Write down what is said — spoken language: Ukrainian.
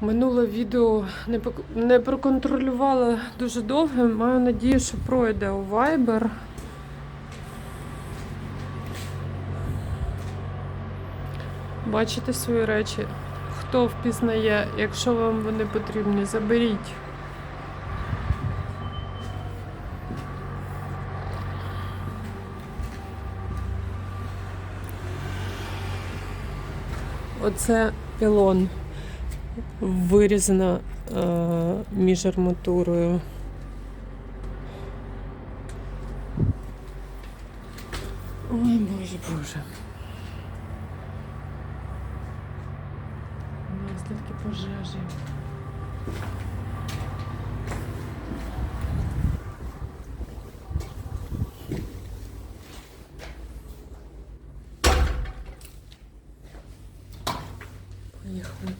Минуле відео не, проконтролювала дуже довго. Маю надію, що пройде у Viber. Бачите свої речі. Хто впізнає, якщо вам вони потрібні, заберіть. Оце пілон вирізана е, між арматурою. Ой, боже, боже. У нас тільки пожежі. Поїхали.